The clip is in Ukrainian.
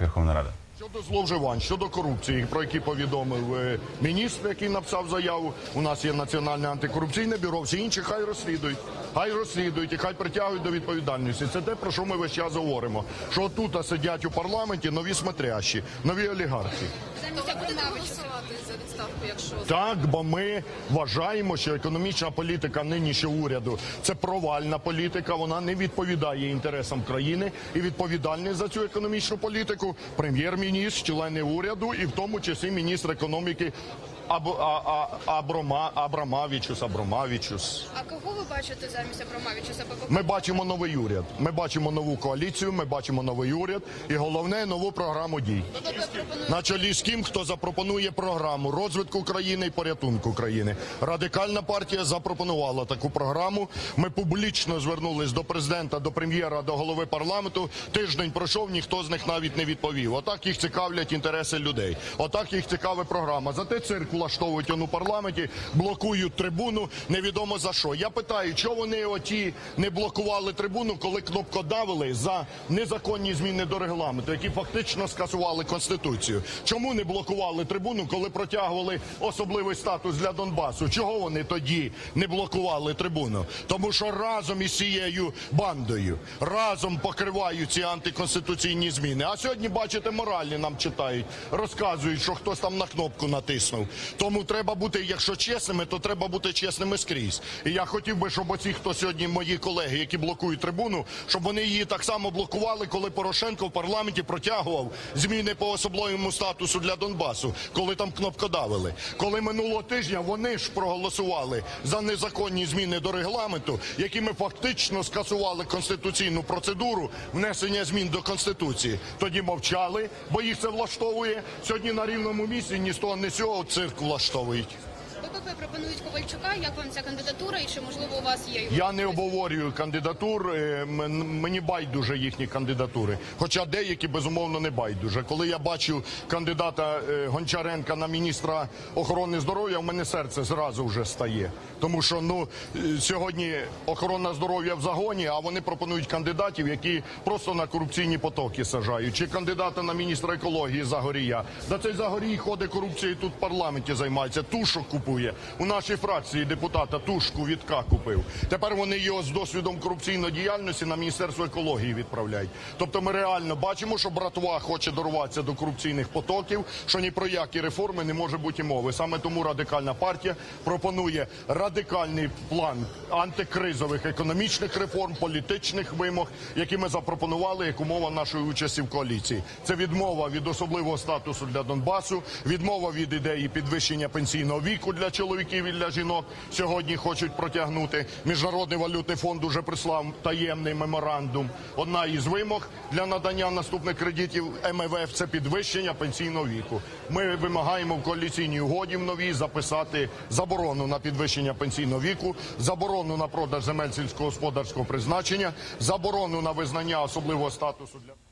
Верховної Ради. Щодо зловживань, щодо корупції, про які повідомив е, міністр, який написав заяву. У нас є національне антикорупційне бюро. Всі інші хай розслідують, хай розслідують і хай притягують до відповідальності. Це те, про що ми весь час говоримо. Що тут сидять у парламенті нові смотрящі, нові олігархи. Будете голосувати за відставку, якщо Так, бо ми вважаємо, що економічна політика нинішнього уряду це провальна політика. Вона не відповідає інтересам країни і відповідальний за цю економічну політику прем'єр-міністр, члени уряду, і в тому числі міністр економіки Аб, а, а, Аброма, Абрамавічус, Абромавічус. а кого ви бачите замість Абрамавичуса? Ми бачимо новий уряд. Ми бачимо нову коаліцію. Ми бачимо новий уряд, і головне нову програму дій. На чолі з ким, хто запропонує програму розвитку країни і порятунку країни. Радикальна партія запропонувала таку програму. Ми публічно звернулись до президента, до прем'єра, до голови парламенту. Тиждень пройшов, ніхто з них навіть не відповів. Отак їх цікавлять інтереси людей. Отак їх цікавить програма. Зате цирк влаштовують у парламенті, блокують трибуну. Невідомо за що. Я питаю, чого вони оті не блокували трибуну, коли кнопкодавили за незаконні зміни до регламенту, які фактично скасували конституцію. Чому не блокували трибуну, коли протягували особливий статус для Донбасу? Чого вони тоді не блокували трибуну? Тому що разом із цією бандою разом покривають ці антиконституційні зміни. А сьогодні, бачите, моральні нам читають, розказують, що хтось там на кнопку натиснув. Тому треба бути, якщо чесними, то треба бути чесними скрізь. І я хотів би, щоб оці, хто сьогодні мої колеги, які блокують трибуну, щоб вони її так само блокували, коли Порошенко в парламенті протягував зміни по особливому статусу для Донбасу, коли там кнопкодавили. Коли минулого тижня вони ж проголосували за незаконні зміни до регламенту, якими фактично скасували конституційну процедуру внесення змін до конституції. Тоді мовчали, бо їх це влаштовує. Сьогодні на рівному місці ні з того, ні з цього цирк влаштовують. Пропонують Ковальчука. Як вам ця кандидатура і чи можливо у вас є його? Я не обговорюю кандидатур. е, Мені байдуже їхні кандидатури. Хоча деякі безумовно не байдуже. Коли я бачу кандидата е, Гончаренка на міністра охорони здоров'я, в мене серце зразу вже стає. Тому що ну е, сьогодні охорона здоров'я в загоні, а вони пропонують кандидатів, які просто на корупційні потоки сажають. Чи кандидата на міністра екології Загорія. Да цей Загорій ходить корупцією тут в парламенті займається. Тушок купує. У нашій фракції депутата тушку Вітка купив. Тепер вони його з досвідом корупційної діяльності на міністерство екології відправляють. Тобто ми реально бачимо, що братва хоче дорватися до корупційних потоків, що ні про які реформи не може бути мови. Саме тому радикальна партія пропонує радикальний план антикризових економічних реформ, політичних вимог, які ми запропонували як умова нашої участі в коаліції. Це відмова від особливого статусу для Донбасу, відмова від ідеї підвищення пенсійного віку для чоловіків і для жінок. Сьогодні хочуть протягнути. Міжнародний валютний фонд уже прислав таємний меморандум. Одна із вимог для надання наступних кредитів МВФ – це підвищення пенсійного віку. Ми вимагаємо в коаліційній угоді в новій записати заборону на підвищення пенсійного віку, заборону на продаж земель сільськогосподарського призначення, заборону на визнання особливого статусу для.